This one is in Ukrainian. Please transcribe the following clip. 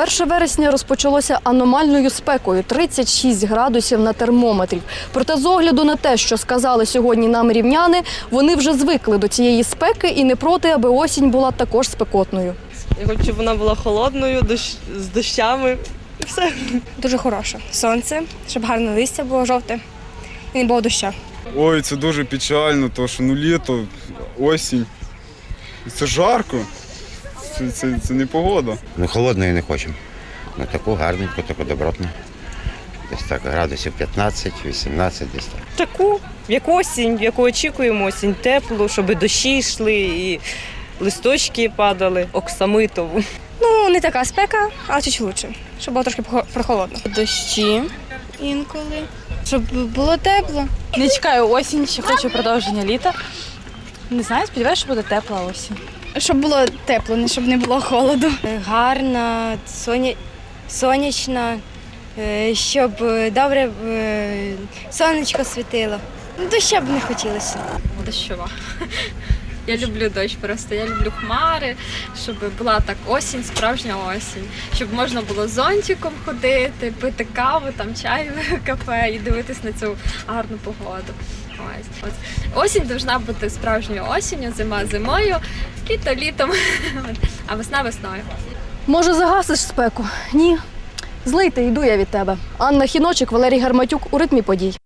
1 вересня розпочалося аномальною спекою 36 градусів на термометрі. Проте з огляду на те, що сказали сьогодні нам рівняни, вони вже звикли до цієї спеки і не проти, аби осінь була також спекотною. Я хочу, щоб вона була холодною, дощ... з дощами. І все. Дуже хороше. Сонце, щоб гарне листя було жовте і не було дощу. Ой, це дуже печально, тому що ну літо, осінь. Це жарко. Це, це, це не погода. Ну, холодної не хочемо. Ну, таку гарненьку, таку добротну. Десь так, градусів 15, 18, десь так. Таку, як осінь, яку очікуємо осінь, теплу, щоб дощі йшли і листочки падали, оксамитову. Ну, не така спека, але чуть лучше, щоб було трошки прохолодно. дощі інколи, щоб було тепло. Не чекаю осінь, ще хочу продовження літа. Не знаю, сподіваюся, що буде тепла осінь. Щоб було тепло, не щоб не було холоду. гарна, соня... сонячна, е, щоб добре е, сонечко світило. Ну, Доща б не хотілося. дощова. Я люблю дощ просто. Я люблю хмари, щоб була так осінь, справжня осінь, щоб можна було зонтиком ходити, пити каву, там чай кафе і дивитись на цю гарну погоду. Ось. Осінь повинна бути справжньою осінню, зима зимою, літо літом, а весна весною. Може, загасиш спеку? Ні. Злийте, йду я від тебе. Анна Хіночик, Валерій Гарматюк у ритмі подій.